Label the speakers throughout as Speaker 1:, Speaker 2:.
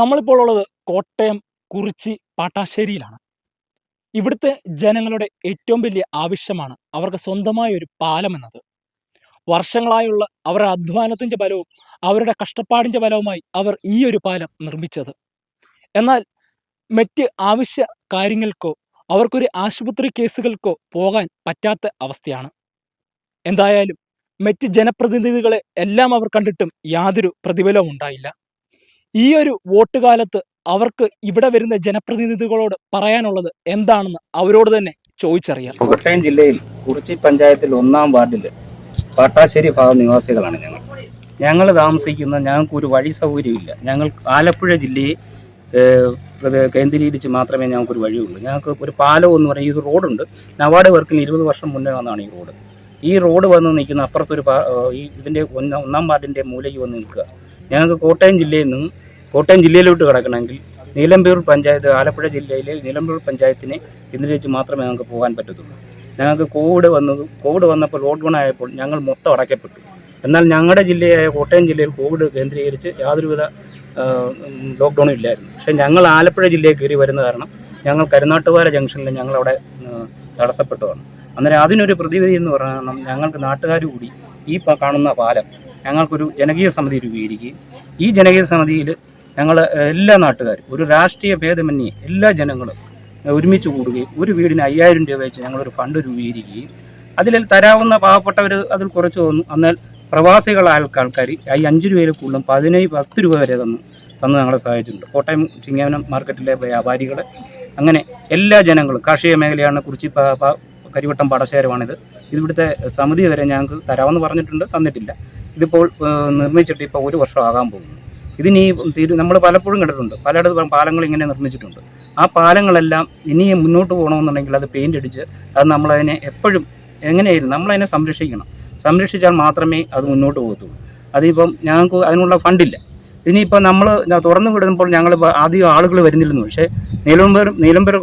Speaker 1: നമ്മളിപ്പോൾ ഉള്ളത് കോട്ടയം കുറിച്ചി പാട്ടാശ്ശേരിയിലാണ്. ഇവിടുത്തെ ജനങ്ങളുടെ ഏറ്റവും വലിയ ആവശ്യമാണ് അവർക്ക് സ്വന്തമായ ഒരു പാലം എന്നത്. വർഷങ്ങളായുള്ള അവരുടെ അധ്വാനത്തിന്റെ ഫലവും അവരുടെ കഷ്ടപ്പാടിന്റെ ഫലവുമായി അവർ ഈ ഒരു പാലം നിർമ്മിച്ചത്. എന്നാൽ മറ്റ് ആവശ്യ കാര്യങ്ങൾക്കോ അവർക്കൊരു ആശുപത്രി കേസുകൾക്കോ പോകാൻ പറ്റാത്ത അവസ്ഥയാണ്. എന്തായാലും മറ്റ് ജനപ്രതിനിധികളെ എല്ലാം അവർ കണ്ടിട്ടും യാതൊരു പ്രതിഫലവും ഉണ്ടായില്ല. ഈ ഒരു വോട്ട് കാലത്ത് അവർക്ക് ഇവിടെ വരുന്ന ജനപ്രതിനിധികളോട് പറയാനുള്ളത് എന്താണെന്ന് അവരോട് തന്നെ ചോദിച്ചറിയാം.
Speaker 2: കോട്ടയം ജില്ലയിൽ കുറിച്ചി പഞ്ചായത്തിൽ ഒന്നാം വാർഡിൽ പാട്ടാശ്ശേരി ഭാഗം നിവാസികളാണ് ഞങ്ങൾ. ഞങ്ങൾ താമസിക്കുന്ന ഞങ്ങൾക്ക് ഒരു വഴി സൗകര്യമില്ല. ഞങ്ങൾ ആലപ്പുഴ ജില്ലയെ കേന്ദ്രീകരിച്ച് മാത്രമേ ഞങ്ങൾക്കൊരു വഴിയുള്ളൂ. ഞങ്ങൾക്ക് ഒരു പാലം എന്ന് പറയുന്ന ഇത് റോഡുണ്ട്. നവാഡ് വർക്കിന് ഇരുപത് വർഷം മുന്നേ വന്നതാണ് ഈ റോഡ്. ഈ റോഡ് വന്ന് നിൽക്കുന്ന അപ്പുറത്തൊരു ഈ ഇതിന്റെ ഒന്നാം ഒന്നാം വാർഡിന്റെ മൂലയ്ക്ക് വന്ന് നിൽക്കുക. ഞങ്ങൾക്ക് കോട്ടയം ജില്ലയിൽ നിന്ന് കോട്ടയം ജില്ലയിലോട്ട് കിടക്കണമെങ്കിൽ നീലമ്പൂർ പഞ്ചായത്ത് ആലപ്പുഴ ജില്ലയിലെ നീലമ്പൂർ പഞ്ചായത്തിനെ കേന്ദ്രീകരിച്ച് മാത്രമേ ഞങ്ങൾക്ക് പോകാൻ പറ്റത്തുള്ളൂ. ഞങ്ങൾക്ക് കോവിഡ് വന്നത് കോവിഡ് വന്നപ്പോൾ ലോക്ക്ഡൗൺ ആയപ്പോൾ ഞങ്ങൾ മൊത്തം അടയ്ക്കപ്പെട്ടു. എന്നാൽ ഞങ്ങളുടെ ജില്ലയായ കോട്ടയം ജില്ലയിൽ കോവിഡ് കേന്ദ്രീകരിച്ച് യാതൊരുവിധ ലോക്ക്ഡൗണും ഇല്ലായിരുന്നു. പക്ഷേ ഞങ്ങൾ ആലപ്പുഴ ജില്ലയിൽ കയറി വരുന്ന കാരണം ഞങ്ങൾ കരുനാട്ടുപാല ജംഗ്ഷനിൽ ഞങ്ങളവിടെ തടസ്സപ്പെട്ടതാണ്. അന്നേരം അതിനൊരു പ്രതിവിധി എന്ന് പറഞ്ഞാൽ ഞങ്ങൾക്ക് നാട്ടുകാർ കൂടി ഈ കാണുന്ന പാലം ഞങ്ങൾക്കൊരു ജനകീയ സമിതി രൂപീകരിക്കുകയും ഈ ജനകീയ സമിതിയിൽ ഞങ്ങൾ എല്ലാ നാട്ടുകാരും ഒരു രാഷ്ട്രീയ ഭേദമന്യേ എല്ലാ ജനങ്ങളും ഒരുമിച്ച് കൂടുകയും ഒരു വീടിന് അയ്യായിരം രൂപ വെച്ച് ഞങ്ങളൊരു ഫണ്ട് രൂപീകരിക്കുകയും അതിൽ തരാവുന്ന പാവപ്പെട്ടവർ അതിൽ കുറച്ച് തന്നു എന്നാൽ പ്രവാസികളായ ആൾക്കാർ ഈ അഞ്ച് രൂപയിൽ കൂടുതലും പതിനേഴ് പത്ത് രൂപ വരെ തന്നു തന്ന് ഞങ്ങളെ സഹായിച്ചിട്ടുണ്ട്. കോട്ടയം ചിങ്ങവനം മാർക്കറ്റിലെ വ്യാപാരികൾ അങ്ങനെ എല്ലാ ജനങ്ങളും കാർഷിക മേഖലയാണ് കുറിച്ച് കരിവട്ടം പടശേരമാണിത് ഇവിടുത്തെ സമിതി വരെ ഞങ്ങൾക്ക് തരാമെന്ന് പറഞ്ഞിട്ടുണ്ട് തന്നിട്ടില്ല. ഇതിപ്പോൾ നിർമ്മിച്ചിട്ട് ഇപ്പോൾ ഒരു വർഷം പോകുന്നു. ഇതിനി തീരു നമ്മൾ പലപ്പോഴും കണ്ടിട്ടുണ്ട്. പലയിടത്തും പാലങ്ങൾ ഇങ്ങനെ നിർമ്മിച്ചിട്ടുണ്ട്. ആ പാലങ്ങളെല്ലാം ഇനി മുന്നോട്ട് പോകണമെന്നുണ്ടെങ്കിൽ അത് പെയിന്റ് അടിച്ച് അത് നമ്മളതിനെ എപ്പോഴും എങ്ങനെയായിരുന്നു നമ്മളതിനെ സംരക്ഷിക്കണം. സംരക്ഷിച്ചാൽ മാത്രമേ അത് മുന്നോട്ട് പോകത്തുള്ളൂ. അതിപ്പം ഞങ്ങൾക്ക് അതിനുള്ള ഫണ്ടില്ല ഇനിയിപ്പോൾ നമ്മൾ തുറന്നു വിടുമ്പോൾ ഞങ്ങൾ ആദ്യം ആളുകൾ വരുന്നില്ലെന്നു പക്ഷേ നീലമ്പൂർ നീലമ്പൂർ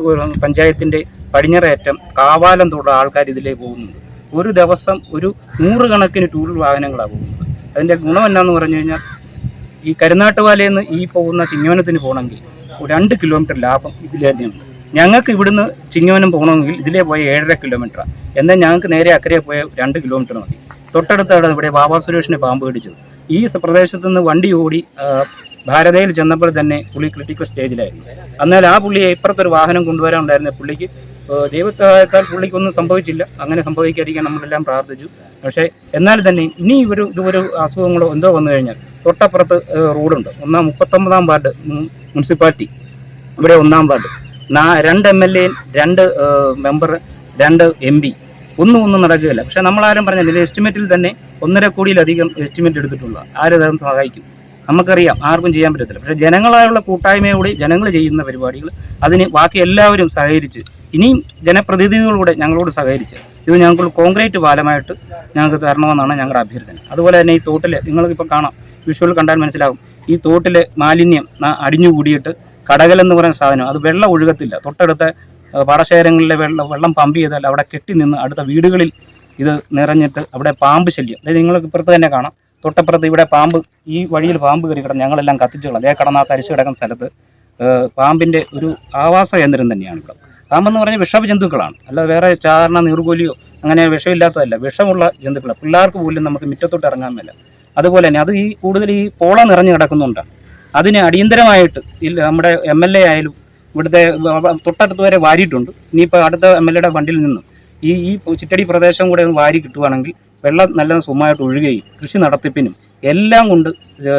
Speaker 2: പഞ്ചായത്തിന്റെ പടിഞ്ഞറേറ്റം കാവാലം തൊട്ടുള്ള ആൾക്കാർ ഇതിലേക്ക് പോകുന്നുണ്ട്. ഒരു ദിവസം ഒരു നൂറുകണക്കിന് ടൂറിൽ വാഹനങ്ങളാണ് പോകുന്നത്. അതിന്റെ ഗുണം എന്നാന്ന് പറഞ്ഞു കഴിഞ്ഞാൽ ഈ കരുനാട്ടുപാലയിൽ ഈ പോകുന്ന ചിങ്ങവനത്തിന് പോകണമെങ്കിൽ രണ്ട് കിലോമീറ്റർ ലാഭം ഇതിൽ തന്നെയുണ്ട്. ഞങ്ങൾക്ക് ഇവിടുന്ന് ചിങ്ങവനം പോകണമെങ്കിൽ ഇതിലേ പോയ ഏഴര കിലോമീറ്ററാണ് എന്നാൽ ഞങ്ങൾക്ക് നേരെ അക്കരെ പോയ രണ്ട് കിലോമീറ്റർ മതി. തൊട്ടടുത്താണ് ഇവിടെ ബാബാ സുരേഷിനെ പാമ്പ് പിടിച്ചത്. ഈ പ്രദേശത്ത് നിന്ന് വണ്ടി ഓടി ഭാരതയിൽ ചെന്നപ്പോൾ തന്നെ പുള്ളി ക്രിട്ടിക്കൽ സ്റ്റേജിലായിരുന്നു എന്നാൽ ആ പുള്ളിയെ ഇപ്പുറത്തൊരു വാഹനം കൊണ്ടുവരാൻ ഉണ്ടായിരുന്ന പുള്ളിക്ക് ദൈവത്താൽ പുള്ളിക്കൊന്നും സംഭവിച്ചില്ല. അങ്ങനെ സംഭവിക്കാതിരിക്കാൻ നമ്മളെല്ലാം പ്രാർത്ഥിച്ചു. പക്ഷേ എന്നാൽ തന്നെ ഇനി ഒരു ഇതൊരു അസുഖങ്ങളോ എന്തോ വന്നു കഴിഞ്ഞാൽ തൊട്ടപ്പുറത്ത് റോഡുണ്ട്. ഒന്നാം മുപ്പത്തൊമ്പതാം വാർഡ് മുനിസിപ്പാലിറ്റി ഇവിടെ ഒന്നാം വാർഡ്. രണ്ട് എം എൽ എ രണ്ട് മെമ്പർ രണ്ട് എം പി. ഒന്നും ഒന്നും നടക്കുകയില്ല. പക്ഷെ നമ്മളാരും പറഞ്ഞില്ല. ഇതിന്റെ എസ്റ്റിമേറ്റിൽ തന്നെ ഒന്നര കോടിയിലധികം എസ്റ്റിമേറ്റ് എടുത്തിട്ടുള്ള ആരും അത് സഹായിക്കും? നമുക്കറിയാം. ആർക്കും ചെയ്യാൻ പറ്റത്തില്ല. പക്ഷേ ജനങ്ങളായുള്ള കൂട്ടായ്മയോടെ ജനങ്ങൾ ചെയ്യുന്ന പരിപാടികൾ അതിന് ബാക്കി എല്ലാവരും സഹകരിച്ച് ഇനിയും ജനപ്രതിനിധികളോട് ഞങ്ങളോട് സഹകരിച്ച് ഇത് ഞങ്ങൾക്ക് കോൺക്രീറ്റ് പാലമായിട്ട് ഞങ്ങൾക്ക് തരണമെന്നാണ് ഞങ്ങളുടെ അഭ്യർത്ഥന. അതുപോലെ തന്നെ ഈ തോട്ടിൽ നിങ്ങൾക്കിപ്പോൾ കാണാം. വിഷ്വൽ കണ്ടാൽ മനസ്സിലാകും ഈ തോട്ടിലെ മാലിന്യം അടിഞ്ഞു അടിഞ്ഞുകൂടിയിട്ട് കടകൽ എന്ന് പറയുന്ന സാധനം അത് വെള്ളം ഒഴുകത്തില്ല. തൊട്ടടുത്ത പാടശേഖരങ്ങളിലെ വെള്ളം വെള്ളം പമ്പ് ചെയ്താൽ അവിടെ കെട്ടി നിന്ന് അടുത്ത വീടുകളിൽ ഇത് നിറഞ്ഞിട്ട് അവിടെ പാമ്പ് ശല്യം. അതായത് നിങ്ങൾക്ക് ഇപ്പുറത്ത് തന്നെ കാണാം. തൊട്ടപ്പുറത്ത് ഇവിടെ പാമ്പ് ഈ വഴിയിൽ പാമ്പ് കയറി കിടന്ന് ഞങ്ങളെല്ലാം കത്തിച്ചു കളഞ്ഞു അതേ കടന്ന ആ തരിച്ചു കിടക്കുന്ന സ്ഥലത്ത് പാമ്പിന്റെ ഒരു ആവാസ കേന്ദ്രം തന്നെയാണ് പാമ്പെന്ന് പറഞ്ഞാൽ വിഷ ജന്തുക്കളാണ് അല്ലാതെ വേറെ ചാരണ നീർകോലിയോ അങ്ങനെ വിഷമില്ലാത്തതല്ല. വിഷമുള്ള ജന്തുക്കളാണ് പിള്ളേർക്ക് പോലും നമുക്ക് മുറ്റത്തോട്ട് ഇറങ്ങാൻ മേല. അതുപോലെ തന്നെ അത് ഈ കൂടുതൽ ഈ പോള നിറഞ്ഞു കിടക്കുന്നുണ്ടാണ് അതിന് അടിയന്തരമായിട്ട് നമ്മുടെ എം എൽ എ ആയാലും ഇവിടുത്തെ തൊട്ടടുത്ത് വരെ വാരിയിട്ടുണ്ട്. ഇനിയിപ്പോൾ അടുത്ത എം എൽ എയുടെ വണ്ടിയിൽ നിന്നും ഈ ഈ ചിറ്റടി പ്രദേശം കൂടെ ഒന്ന് വാരി കിട്ടുവാണെങ്കിൽ വെള്ളം നല്ല സുഖമായിട്ട് ഒഴുകുകയും കൃഷി നടത്തിപ്പിനും എല്ലാം കൊണ്ട്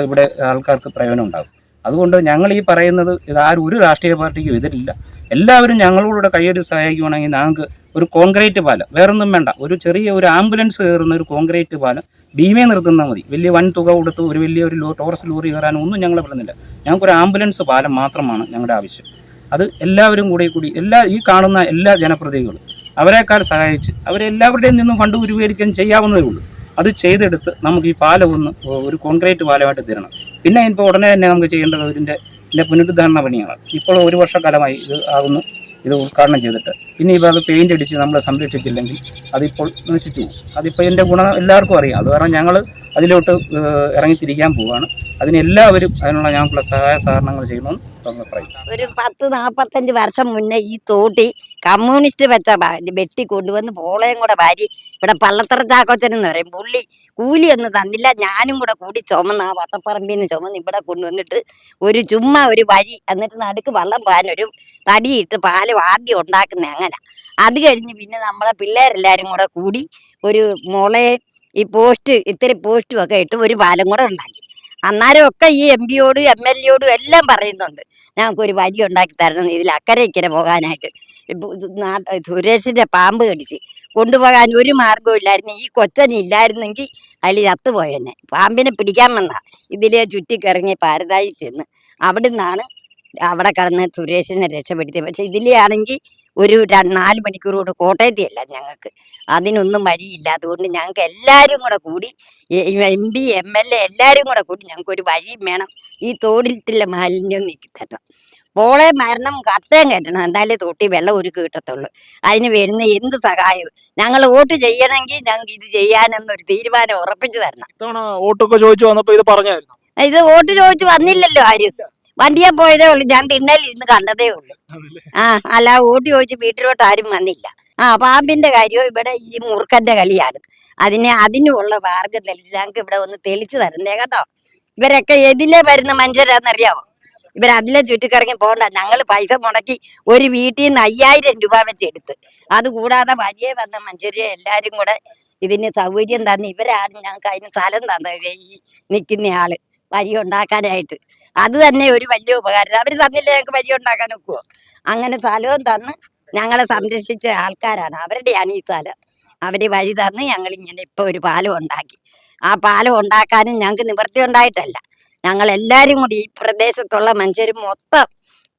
Speaker 2: ഇവിടെ ആൾക്കാർക്ക് പ്രയോജനം ഉണ്ടാകും. അതുകൊണ്ട് ഞങ്ങൾ ഈ പറയുന്നത് ഇത് ആരും ഒരു രാഷ്ട്രീയ പാർട്ടിക്കും എതിരില്ല. എല്ലാവരും ഞങ്ങളോട് കൈയ്യടി സഹായിക്കുവാണെങ്കിൽ ഞങ്ങൾക്ക് ഒരു കോൺക്രീറ്റ് പാലം വേറൊന്നും വേണ്ട. ഒരു ചെറിയ ഒരു ആംബുലൻസ് കയറുന്ന ഒരു കോൺക്രീറ്റ് പാലം ഭീമയെ നിർത്തുന്നാൽ മതി. വലിയ വൻ തുക കൊടുത്ത് ഒരു വലിയ ഒരു ലോ ടോറസ് ലോറി കയറാനോ ഒന്നും ഞങ്ങൾ പറയുന്നില്ല ഞങ്ങൾക്കൊരു ആംബുലൻസ് പാലം മാത്രമാണ് ഞങ്ങളുടെ ആവശ്യം. അത് എല്ലാവരും കൂടി കൂടി എല്ലാ ഈ കാണുന്ന എല്ലാ ജനപ്രതിനിധികളും അവരെക്കാൾ സഹായിച്ച് അവരെല്ലാവരുടെയും നിന്നും ഫണ്ട് ഉരുവീകരിക്കാൻ ചെയ്യാവുന്നതേ ഉള്ളൂ. അത് ചെയ്തെടുത്ത് നമുക്ക് ഈ പാലം ഒന്ന് ഒരു കോൺക്രീറ്റ് പാലമായിട്ട് തരണം. പിന്നെ ഇപ്പോൾ ഉടനെ തന്നെ നമുക്ക് ചെയ്യേണ്ടത് ഇതിന്റെ ഇതിന്റെ പുനരുദ്ധാരണ പണിയാണ്. ഇപ്പോൾ ഒരു വർഷക്കാലമായി ഇത് ആകുന്നു. ഇത് ഉദ്ഘാടനം ചെയ്തിട്ട്. ഇനി ഇപ്പോൾ അത് പെയിന്റ് അടിച്ച് നമ്മൾ സംരക്ഷിച്ചില്ലെങ്കിൽ അതിപ്പോൾ നശിച്ചു പോകും. അതിപ്പോൾ ഇതിന്റെ ഗുണം എല്ലാവർക്കും അറിയാം. അത് കാരണം ഞങ്ങൾ അതിലോട്ട് ഇറങ്ങിത്തിരിക്കാൻ പോവുകയാണ് അതിനെല്ലാവരും അതിനുള്ള ഞങ്ങൾക്കുള്ള സഹായ സഹകരണങ്ങൾ ചെയ്യുന്നു
Speaker 3: ഒരു പത്ത് നാൽപ്പത്തഞ്ച് വർഷം മുന്നേ ഈ തോട്ടി കമ്മ്യൂണിസ്റ്റ് വെച്ച വെട്ടി കൊണ്ടുവന്ന് പോളയും കൂടെ വാരി ഇവിടെ പള്ളത്തറ ചാക്കോച്ചൻ എന്ന് പറയും. പുള്ളി കൂലിയൊന്നും തന്നില്ല. ഞാനും കൂടെ കൂടി ചുമന്ന് ആ വട്ടപ്പറമ്പിൽ നിന്ന് ചുമന്ന് ഇവിടെ കൊണ്ടുവന്നിട്ട് ഒരു ചുമ്മാ ഒരു വഴി എന്നിട്ട് നടുക്ക് വള്ളം ഒരു തടിയിട്ട് പാലും ആദ്യം ഉണ്ടാക്കുന്ന അങ്ങനെ. അത് കഴിഞ്ഞ് പിന്നെ നമ്മളെ പിള്ളേരെല്ലാവരും കൂടെ കൂടി ഒരു മുളയെ ഈ പോസ്റ്റ് ഇത്തിരി പോസ്റ്റും ഒക്കെ ഇട്ട് ഒരു പാലം കൂടെ ഉണ്ടാക്കി. അന്നേരം ഒക്കെ ഈ എം പിയോടും എം എൽ എയോടും എല്ലാം പറയുന്നുണ്ട്. ഞങ്ങൾക്ക് ഒരു വഴി ഉണ്ടാക്കി തരണം. ഇതിൽ അക്കരെ ഇക്കരെ പോകാനായിട്ട്. സുരേഷിന്റെ പാമ്പ് കടിച്ച് കൊണ്ടുപോകാൻ ഒരു മാർഗവും ഇല്ലായിരുന്നു. ഈ കൊച്ചൻ ഇല്ലായിരുന്നെങ്കിൽ അതിൽ ചത്തുപോയെന്നെ പാമ്പിനെ പിടിക്കാൻ വന്ന ഇതിലെ ചുറ്റിക്കിറങ്ങി പാരതായി ചെന്ന് അവിടെ നിന്നാണ് അവിടെ കടന്ന് സുരേഷിനെ രക്ഷപ്പെടുത്തി. പക്ഷെ ഇതിലെയാണെങ്കിൽ ഒരു നാല് മണിക്കൂർ കൊണ്ട് കോട്ടയത്തിയല്ല ഞങ്ങൾക്ക്. അതിനൊന്നും വഴിയില്ല. അതുകൊണ്ട് ഞങ്ങൾക്ക് എല്ലാവരും കൂടെ കൂടി M P M L A എല്ലാവരും കൂടെ കൂടി ഞങ്ങൾക്ക് ഒരു വഴിയും വേണം. ഈ തോടിലുള്ള മാലിന്യം നീക്കി തരണം. പോളെ മരണം കത്തേം കെട്ടണം. എന്തായാലും തൊട്ടി വെള്ളം ഒരുക്ക് കിട്ടത്തുള്ളൂ. അതിന് വരുന്ന എന്ത് സഹായവും. ഞങ്ങൾ വോട്ട് ചെയ്യണമെങ്കിൽ ഞങ്ങൾക്ക് ഇത് ചെയ്യാനെന്നൊരു തീരുമാനം ഉറപ്പിച്ചു തരണം.
Speaker 1: വോട്ടൊക്കെ ചോദിച്ചു വന്നപ്പോ ഇത് പറഞ്ഞായിരുന്നു?
Speaker 3: ഇത് വോട്ട് ചോദിച്ചു വന്നില്ലല്ലോ ആരും. വണ്ടിയെ പോയതേ ഉള്ളൂ. ഞാൻ തിന്നലിരുന്ന് കണ്ടതേ ഉള്ളൂ. ആ അല്ല ഓട്ടി ചോദിച്ച് വീട്ടിലോട്ട് ആരും വന്നില്ല. ആ പാമ്പിന്റെ കാര്യവും ഇവിടെ ഈ മുറുക്കന്റെ കളിയാണ്. അതിനെ അതിനുള്ള മാർഗം തെളിച്ച് ഞങ്ങൾക്ക് ഇവിടെ ഒന്ന് തെളിച്ചു തരുന്നേ കേട്ടോ. ഇവരൊക്കെ എതിലെ വരുന്ന മനുഷ്യരാന്നറിയാമോ ഇവർ അതിലെ ചുറ്റിക്കറങ്ങി പോകണ്ട. ഞങ്ങൾ പൈസ മുടക്കി ഒരു വീട്ടിൽ നിന്ന് അയ്യായിരം രൂപ വെച്ചെടുത്ത്. അത് അതുകൂടാതെ വലിയ വന്ന മനുഷ്യരെ എല്ലാരും കൂടെ ഇതിന് സൗകര്യം തന്ന് ഇവരാരും ഞങ്ങൾക്ക് അതിന് സ്ഥലം തന്നത്. ഈ നിൽക്കുന്ന ആൾ. വരി ഉണ്ടാക്കാനായിട്ട് അത് തന്നെ ഒരു വലിയ ഉപകാരം. അവർ തന്നില്ല ഞങ്ങൾക്ക് വരി ഉണ്ടാക്കാൻ ഒക്കുവോ? അങ്ങനെ സ്ഥലവും തന്ന് ഞങ്ങളെ സംരക്ഷിച്ച ആൾക്കാരാണ് അവരുടെയാണ് ഈ സ്ഥലം അവർ വഴി തന്ന് ഞങ്ങൾ ഇങ്ങനെ ഇപ്പൊ ഒരു പാലം ഉണ്ടാക്കി. ആ പാലം ഉണ്ടാക്കാനും ഞങ്ങൾക്ക് നിവൃത്തി ഉണ്ടായിട്ടല്ല. ഞങ്ങൾ എല്ലാവരും കൂടി ഈ പ്രദേശത്തുള്ള മനുഷ്യർ മൊത്തം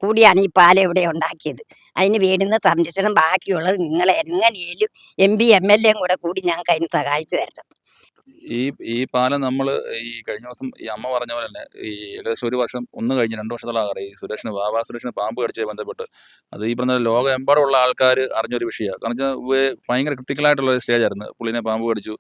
Speaker 3: കൂടിയാണ് ഈ പാലം ഇവിടെ ഉണ്ടാക്കിയത്. അതിന് വേണ്ടുന്ന സംരക്ഷണം ബാക്കിയുള്ളത് നിങ്ങൾ എങ്ങനെയും എം പി എം എൽ എയും കൂടെ കൂടി ഞങ്ങൾക്ക് അതിന് സഹായിച്ചു തരണം.
Speaker 4: ഈ ഈ പാലം നമ്മൾ ഈ കഴിഞ്ഞ ദിവസം ഈ അമ്മ പറഞ്ഞ പോലെ തന്നെ ഈ ഏകദേശം ഒരു വർഷം ഒന്ന് കഴിഞ്ഞ് രണ്ട് വർഷത്തോളം ഈ സുരേഷിന് ബാബാ സുരേഷിന് പാമ്പ് കടിച്ചത് ബന്ധപ്പെട്ട്. അത് ഈ പറഞ്ഞ ലോകമെമ്പാടുള്ള ആൾക്കാർ അറിഞ്ഞൊരു വിഷയമാണ് കാരണം വെച്ചാൽ ഭയങ്കര ക്രിട്ടിക്കലായിട്ടുള്ള ഒരു സ്റ്റേജ് ആയിരുന്നു. പുള്ളിനെ പാമ്പ് കടിച്ചു.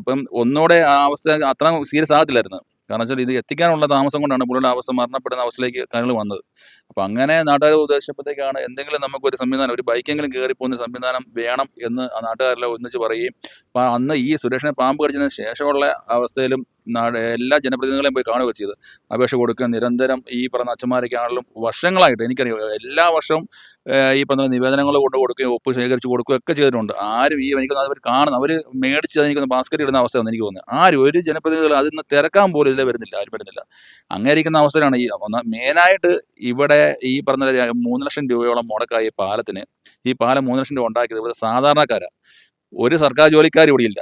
Speaker 4: ഇപ്പം ഒന്നുകൂടെ ആ അവസ്ഥ അത്ര സീരിയസ് ആകത്തില്ലായിരുന്നു. കാരണം വെച്ചാൽ ഇത് എത്തിക്കാനുള്ള താമസം കൊണ്ടാണ് പുള്ളിയുടെ അവസ്ഥ മരണപ്പെടുന്ന അവസ്ഥയിലേക്ക് കാര്യങ്ങൾ വന്നത്. അപ്പം അങ്ങനെ നാട്ടുകാർ ഉദ്ദേശിച്ചപ്പോഴത്തേക്കാണ് എന്തെങ്കിലും നമുക്ക് ഒരു സംവിധാനം ഒരു ബൈക്കെങ്കിലും കയറി പോകുന്ന സംവിധാനം വേണം എന്ന് ആ നാട്ടുകാരെല്ലാം ഒന്നിച്ച് പറയുകയും അപ്പം അന്ന് ഈ സുരേഷിനെ പാമ്പ് കടിച്ചതിന് ശേഷമുള്ള അവസ്ഥയിലും നാട് എല്ലാ ജനപ്രതിനിധികളെയും പോയി കാണുക ചെയ്ത്. അപേക്ഷ കൊടുക്കുക നിരന്തരം ഈ പറഞ്ഞ അച്ഛന്മാരൊക്കെയാണെങ്കിലും വർഷങ്ങളായിട്ട് എനിക്കറിയാം. എല്ലാ വർഷവും ഈ പറഞ്ഞ നിവേദനങ്ങൾ കൊണ്ട് കൊടുക്കുകയും ഒപ്പ് ശേഖരിച്ച് കൊടുക്കുകയും ഒക്കെ ചെയ്തിട്ടുണ്ട്. ആരും ഈ എനിക്ക് അവർ കാണുന്ന അവർ മേടിച്ച് എനിക്കൊന്ന് ബാസ്ക്കറ്റ് ഇടുന്ന അവസ്ഥ എനിക്ക് തോന്നുന്നത് ആരും ഒരു ജനപ്രതിനിധികൾ അതിൽ നിന്ന് തിരക്കാൻ പോലും ഇതിലെ വരുന്നില്ല ആരും വരുന്നില്ല. അങ്ങനെ ഇരിക്കുന്ന ഈ ഒന്ന് മെയിനായിട്ട് ഇവിടെ ഈ പറഞ്ഞ മൂന്ന് ലക്ഷം രൂപയോളം മുടക്കായ പാലത്തിന് ഈ പാലം മൂന്ന് ലക്ഷം രൂപ ഉണ്ടാക്കിയത് ഇവിടെ സാധാരണക്കാരാണ് ഒരു സർക്കാർ ജോലിക്കാർ ഇവിടെ ഇല്ല.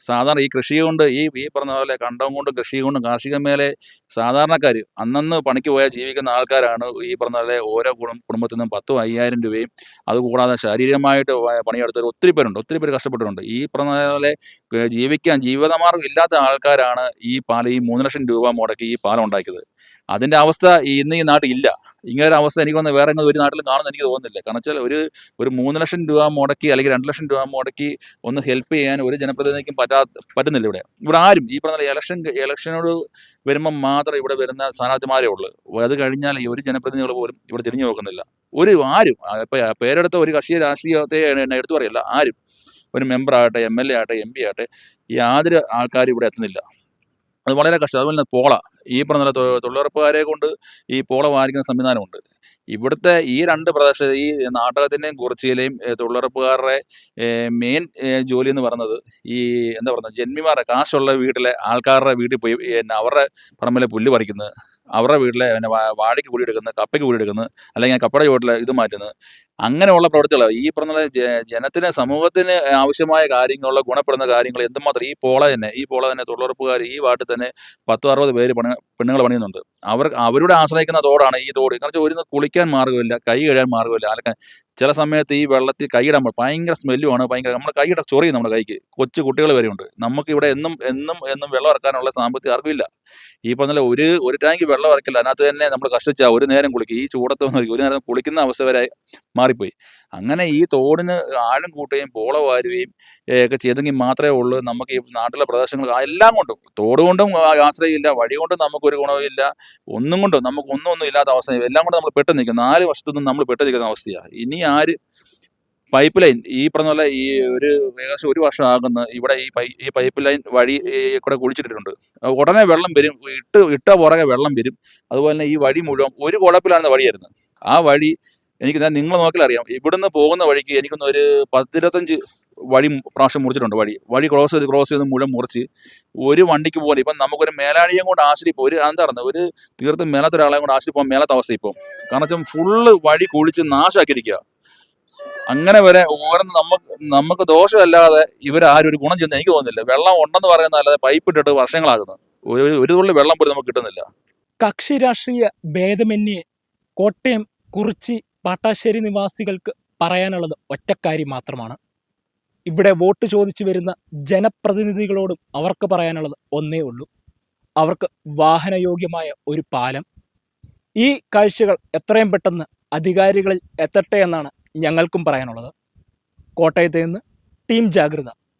Speaker 4: സാധാരണ ഈ കൃഷി കൊണ്ട് ഈ ഈ പറഞ്ഞ പോലെ കണ്ടം കൊണ്ട് കൃഷി കൊണ്ടും കാർഷിക മേലെ സാധാരണക്കാർ അന്നന്ന് പണിക്ക് പോയാൽ ജീവിക്കുന്ന ആൾക്കാരാണ് ഈ പറഞ്ഞ പോലെ ഓരോ കുടും കുടുംബത്തിൽ നിന്നും പത്തും അയ്യായിരം രൂപയും അതുകൂടാതെ ശാരീരികമായിട്ട് പണിയെടുത്തവർ ഒത്തിരി പേരുണ്ട് ഒത്തിരി പേര് കഷ്ടപ്പെട്ടിട്ടുണ്ട്. ഈ പറഞ്ഞ പോലെ ജീവിക്കാൻ ജീവിതമാർഗം ഇല്ലാത്ത ആൾക്കാരാണ് ഈ പാലം ഈ മൂന്ന് ലക്ഷം രൂപ മുടക്കി ഈ പാലം ഉണ്ടാക്കിയത്. അതിന്റെ അവസ്ഥ ഇന്ന് ഈ നാട്ടിൽ ഇല്ല. ഇങ്ങനെ ഒരു അവസ്ഥ എനിക്ക് തോന്നുന്നു വേറെ എങ്ങനെ ഒരു നാട്ടിലും കാണുന്ന എനിക്ക് തോന്നുന്നില്ല. കാരണം വെച്ചാൽ ഒരു ഒരു മൂന്ന് ലക്ഷം രൂപ മുടക്കി അല്ലെങ്കിൽ രണ്ട് ലക്ഷം രൂപ മുടക്കി ഒന്ന് ഹെൽപ്പ് ചെയ്യാൻ ഒരു ജനപ്രതിനിധിക്കും പറ്റാ പറ്റുന്നില്ല ഇവിടെ. ഇവിടെ ആരും ഈ പറഞ്ഞ ഇലക്ഷൻ ഇലക്ഷനോട് വരുമ്പം മാത്രം ഇവിടെ വരുന്ന സ്ഥാനാർത്ഥിമാരേ ഉള്ളൂ. അത് കഴിഞ്ഞാൽ ഈ ഒരു ജനപ്രതിനിധികൾ പോലും ഇവിടെ തിരിഞ്ഞു നോക്കുന്നില്ല. ഒരു ആരും ഇപ്പം പേരെടുത്ത ഒരു കക്ഷി രാഷ്ട്രീയത്തെ എടുത്തു പറയല്ല. ആരും. ഒരു മെമ്പർ ആകട്ടെ എം എൽ എ ആകട്ടെ എം പി ആകട്ടെ യാതൊരു ആൾക്കാരും ഇവിടെ എത്തുന്നില്ല. അത് വളരെ കഷ്ടം. അതുപോലെ തന്നെ പോള. ഈ പറഞ്ഞ തൊഴിലുറപ്പുകാരെ കൊണ്ട് ഈ പോള വാരിക്കുന്ന സംവിധാനമുണ്ട്. ഇവിടുത്തെ ഈ രണ്ട് പ്രദേശ ഈ നാടകത്തിന്റെയും കുറിച്ചിയിലെയും തൊഴിലുറപ്പുകാരുടെ മെയിൻ ജോലി എന്ന് പറയുന്നത് ഈ എന്താ പറയുക ജന്മിമാരുടെ കാശുള്ള വീട്ടിലെ ആൾക്കാരുടെ വീട്ടിൽ പോയി പിന്നെ അവരുടെ പറമ്പിലെ പുല്ല് പറിക്കുന്നത് അവരുടെ വീട്ടിലെ പിന്നെ വാഴയ്ക്ക് കൂടി എടുക്കുന്നത് കപ്പയ്ക്ക് കൂടി എടുക്കുന്നത് അല്ലെങ്കിൽ കപ്പയുടെ ചുവട്ടിലെ ഇത് മാറ്റുന്നത്. അങ്ങനെയുള്ള പ്രവർത്തികൾ ഈ പറഞ്ഞ ജനത്തിന് സമൂഹത്തിന് ആവശ്യമായ കാര്യങ്ങളുള്ള ഗുണപ്പെടുന്ന കാര്യങ്ങൾ എന്തുമാത്രം ഈ പോള തന്നെ ഈ പോള തന്നെ തൊഴിലുറപ്പുകാർ ഈ വാട്ടിൽ തന്നെ പത്തും അറുപത് പേര് പണി പെണ്ണുങ്ങൾ പണിയുന്നുണ്ട്. അവർ അവരുടെ ആശ്രയിക്കുന്ന തോടാണ് ഈ തോട്. കാരണം വെച്ചാൽ ഒരു കുളിക്കാൻ മാർഗമില്ല കൈ കഴുകാൻ മാർഗമില്ല. അലക്കാൻ ചില സമയത്ത് ഈ വെള്ളത്തിൽ കൈയിടാൻ ഭയങ്കര സ്മെല്ലുമാണ് ഭയങ്കര നമ്മൾ കൈയിട ചൊറിയും നമ്മുടെ കൈക്ക്. കൊച്ചു കുട്ടികൾ വരെയുണ്ട് നമുക്ക് ഇവിടെ എന്നും എന്നും എന്നും വെള്ളം ഇറക്കാനുള്ള സാമ്പത്തിക അറിവില്ല. ഈ പറഞ്ഞ ഒരു ഒരു ടാങ്ക് വെള്ളം ഇറക്കില്ല. അതിനകത്ത് തന്നെ നമ്മൾ കഷ്ടിച്ചാൽ ഒരു നേരം കുളിക്കും. ഈ ചൂടത്ത് ഒരു നേരം കുളിക്കുന്ന അവസ്ഥ വരെ മാറിപ്പോയി. അങ്ങനെ ഈ തോടിന് ആഴം കൂട്ടുകയും പോള വാരുകയും ഒക്കെ ചെയ്തെങ്കിൽ മാത്രമേ ഉള്ളൂ. നമുക്ക് ഈ നാട്ടിലെ പ്രദേശങ്ങൾ എല്ലാം കൊണ്ടും. തോട് കൊണ്ടും ആശ്രയമില്ല വഴി കൊണ്ടും നമുക്കൊരു ഗുണവുമില്ല. ഒന്നും കൊണ്ടും നമുക്ക് ഒന്നും ഒന്നും ഇല്ലാത്ത അവസ്ഥ. എല്ലാം കൊണ്ടും നമ്മൾ പെട്ടെന്ന് നിൽക്കും നാല് വർഷത്തൊന്നും നമ്മൾ പെട്ടെന്ന് നിൽക്കുന്ന അവസ്ഥയാണ് ഇനി ആര് പൈപ്പ് ലൈൻ ഈ പറഞ്ഞ പോലെ ഈ ഒരു ഏകദേശം ഒരു വർഷം ആകുന്ന ഇവിടെ ഈ പൈ ഈ പൈപ്പ് ലൈൻ വഴി കൂടെ കുളിച്ചിട്ടിട്ടുണ്ട് ഉടനെ വെള്ളം വരും. ഇട്ട് ഇട്ട പുറകെ വെള്ളം വരും. അതുപോലെ തന്നെ ഈ വഴി മുഴുവൻ ഒരു കുഴപ്പിലാണ് വഴിയായിരുന്നു. ആ വഴി എനിക്ക് ഞാൻ നിങ്ങളെ അറിയാം. ഇവിടുന്ന് പോകുന്ന വഴിക്ക് എനിക്കൊന്ന് ഒരു പത്തിരുപത്തഞ്ച് വഴി പ്രാവശ്യം മുറിച്ചിട്ടുണ്ട്. വഴി വഴി ക്രോസ് ചെയ്ത് ക്രോസ് ചെയ്ത് മുഴുവൻ മുറിച്ച് ഒരു വണ്ടിക്ക് പോലെ ഇപ്പം നമുക്കൊരു മേലാളിയും കൊണ്ട് ആശ്രയിപ്പോൾ ഒരു എന്താ പറയുന്നത്? ഒരു തീർത്ത് മേലാത്ത ഒരാളെയും കൊണ്ട് ആശ്രയിപ്പോൾ മേലാത്ത അവസ്ഥ ഇപ്പം. കാരണം വെച്ചാൽ ഫുള്ള് വഴി കുളിച്ച് നാശാക്കിയിരിക്കുക അങ്ങനെ വരെ ഓരോന്ന് നമുക്ക് നമുക്ക് ദോഷമല്ലാതെ ഇവരാരും ഒരു ഗുണം ചെയ്യുന്ന എനിക്ക് തോന്നുന്നില്ല. വെള്ളം ഉണ്ടെന്ന് പറയുന്ന അല്ലാതെ പൈപ്പ് ഇട്ടിട്ട് വർഷങ്ങളാകുന്നു. ഒരു ഒരു തുള്ളി വെള്ളം പോലും നമുക്ക് കിട്ടുന്നില്ല.
Speaker 1: കക്ഷി രാഷ്ട്രീയ ഭേദമന്യേ കോട്ടയം കുറിച്ചി പാട്ടാശ്ശേരി നിവാസികൾക്ക് പറയാനുള്ളത് ഒറ്റക്കാര്യം മാത്രമാണ്. ഇവിടെ വോട്ട് ചോദിച്ചു വരുന്ന ജനപ്രതിനിധികളോടും അവർക്ക് പറയാനുള്ളത് ഒന്നേ ഉള്ളൂ. അവർക്ക് വാഹനയോഗ്യമായ ഒരു പാലം. ഈ കാഴ്ചകൾ എത്രയും പെട്ടെന്ന് അധികാരികളിൽ എത്തട്ടെ എന്നാണ് ഞങ്ങൾക്കും പറയാനുള്ളത്. കോട്ടയത്ത് നിന്ന് ടീം ജാഗ്രത.